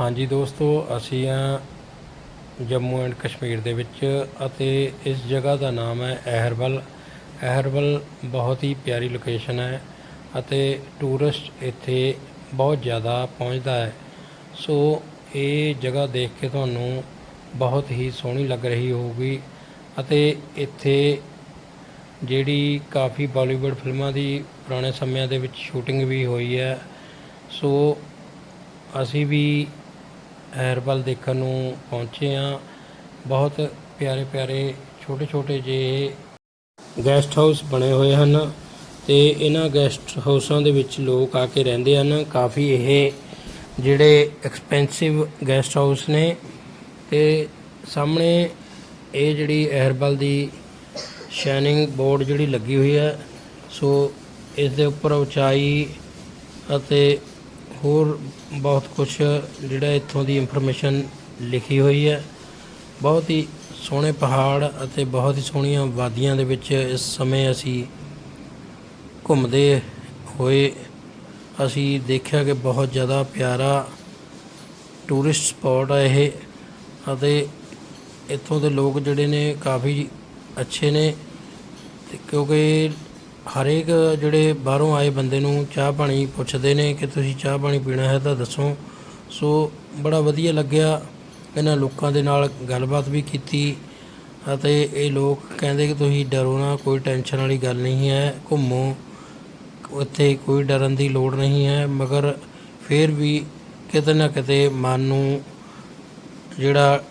ਹਾਂਜੀ ਦੋਸਤੋ, ਅਸੀਂ ਆ ਜੰਮੂ ਐਂਡ ਕਸ਼ਮੀਰ ਦੇ ਵਿੱਚ ਅਤੇ ਇਸ ਜਗ੍ਹਾ ਦਾ ਨਾਮ ਹੈ ਐਹਰਬਲ ਐਹਰਬਲ ਬਹੁਤ ਹੀ ਪਿਆਰੀ ਲੋਕੇਸ਼ਨ ਹੈ ਅਤੇ ਟੂਰਿਸਟ ਇੱਥੇ ਬਹੁਤ ਜ਼ਿਆਦਾ ਪਹੁੰਚਦਾ ਹੈ। ਸੋ ਇਹ ਜਗ੍ਹਾ ਦੇਖ ਕੇ ਤੁਹਾਨੂੰ ਬਹੁਤ ਹੀ ਸੋਹਣੀ ਲੱਗ ਰਹੀ ਹੋਊਗੀ ਅਤੇ ਇੱਥੇ ਜਿਹੜੀ ਕਾਫੀ ਬਾਲੀਵੁੱਡ ਫਿਲਮਾਂ ਦੀ ਪੁਰਾਣੇ ਸਮਿਆਂ ਦੇ ਵਿੱਚ ਸ਼ੂਟਿੰਗ ਵੀ ਹੋਈ ਹੈ। ਸੋ ਅਸੀਂ ਵੀ ਐਰਬਲ ਦੇਖਣ ਨੂੰ ਪਹੁੰਚੇ ਹਾਂ। ਬਹੁਤ ਪਿਆਰੇ ਪਿਆਰੇ ਛੋਟੇ ਛੋਟੇ ਜਿਹੇ ਗੈਸਟ ਹਾਊਸ ਬਣੇ ਹੋਏ ਹਨ ਤੇ ਇਹਨਾਂ ਗੈਸਟ ਹਾਊਸਾਂ ਦੇ ਵਿੱਚ ਲੋਕ ਆ ਕੇ ਰਹਿੰਦੇ ਹਨ। ਕਾਫੀ ਇਹ ਜਿਹੜੇ ਐਕਸਪੈਂਸਿਵ ਗੈਸਟ ਹਾਊਸ ਨੇ ਤੇ ਸਾਹਮਣੇ ਇਹ ਜਿਹੜੀ ਹੈਰਬਲ ਦੀ ਸ਼ਾਈਨਿੰਗ ਬੋਰਡ ਜਿਹੜੀ ਲੱਗੀ ਹੋਈ ਹੈ, ਸੋ ਇਸ ਦੇ ਉੱਪਰ ਉਚਾਈ ਅਤੇ ਹੋਰ ਬਹੁਤ ਕੁਝ ਜਿਹੜਾ ਇੱਥੋਂ ਦੀ ਇਨਫੋਰਮੇਸ਼ਨ ਲਿਖੀ ਹੋਈ ਹੈ। ਬਹੁਤ ਹੀ ਸੋਹਣੇ ਪਹਾੜ ਅਤੇ ਬਹੁਤ ਹੀ ਸੋਹਣੀਆਂ ਵਾਦੀਆਂ ਦੇ ਵਿੱਚ ਇਸ ਸਮੇਂ ਅਸੀਂ ਘੁੰਮਦੇ ਹੋਏ ਅਸੀਂ ਦੇਖਿਆ ਕਿ ਬਹੁਤ ਜ਼ਿਆਦਾ ਪਿਆਰਾ ਟੂਰਿਸਟ ਸਪੌਟ ਹੈ ਇਹ ਅਤੇ ਇੱਥੋਂ ਦੇ ਲੋਕ ਜਿਹੜੇ ਨੇ ਕਾਫੀ ਅੱਛੇ ਨੇ ਕਿਉਂਕਿ ਹਰੇਕ ਜਿਹੜੇ ਬਾਹਰੋਂ ਆਏ ਬੰਦੇ ਨੂੰ ਚਾਹ ਪਾਣੀ ਪੁੱਛਦੇ ਨੇ ਕਿ ਤੁਸੀਂ ਚਾਹ ਪਾਣੀ ਪੀਣਾ ਹੈ ਤਾਂ ਦੱਸੋ। ਸੋ ਬੜਾ ਵਧੀਆ ਲੱਗਿਆ ਇਹਨਾਂ ਲੋਕਾਂ ਦੇ ਨਾਲ ਗੱਲਬਾਤ ਵੀ ਕੀਤੀ ਅਤੇ ਇਹ ਲੋਕ ਕਹਿੰਦੇ ਕਿ ਤੁਸੀਂ ਡਰੋ ਨਾ, ਕੋਈ ਟੈਨਸ਼ਨ ਵਾਲੀ ਗੱਲ ਨਹੀਂ ਹੈ, ਘੁੰਮੋ, ਉੱਥੇ ਕੋਈ ਡਰਨ ਦੀ ਲੋੜ ਨਹੀਂ ਹੈ। ਮਗਰ ਫਿਰ ਵੀ ਕਿਤੇ ਨਾ ਕਿਤੇ ਮਨ ਨੂੰ ਜਿਹੜਾ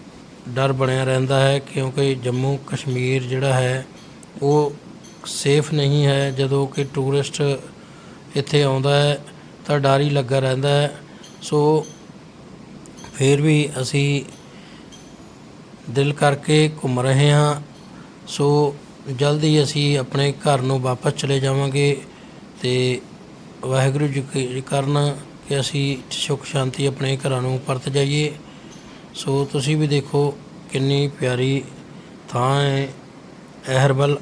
ਡਰ ਬਣਿਆ ਰਹਿੰਦਾ ਹੈ, ਕਿਉਂਕਿ ਜੰਮੂ ਕਸ਼ਮੀਰ ਜਿਹੜਾ ਹੈ, ਉਹ ਸੇਫ ਨਹੀਂ ਹੈ, ਜਦੋਂ ਕਿ ਟੂਰਿਸਟ ਇੱਥੇ ਆਉਂਦਾ ਹੈ, ਤਾਂ ਡਰ ਹੀ ਲੱਗਾ ਰਹਿੰਦਾ ਹੈ। ਸੋ ਫਿਰ ਵੀ ਅਸੀਂ ਦਿਲ ਕਰਕੇ ਘੁੰਮ ਰਹੇ ਹਾਂ। ਸੋ ਜਲਦੀ ਅਸੀਂ ਆਪਣੇ ਘਰ ਨੂੰ ਵਾਪਸ ਚਲੇ ਜਾਵਾਂਗੇ ਤੇ ਵਾਹਿਗੁਰੂ ਜੀ ਕਰਨ ਕਿ ਅਸੀਂ ਸੁਖ ਸ਼ਾਂਤੀ ਆਪਣੇ ਘਰਾਂ ਨੂੰ ਪਰਤ ਜਾਈਏ। ਸੋ ਤੁਸੀਂ ਵੀ ਦੇਖੋ ਕਿੰਨੀ ਪਿਆਰੀ ਥਾਂ ਹੈ ਐਹਰਬਲ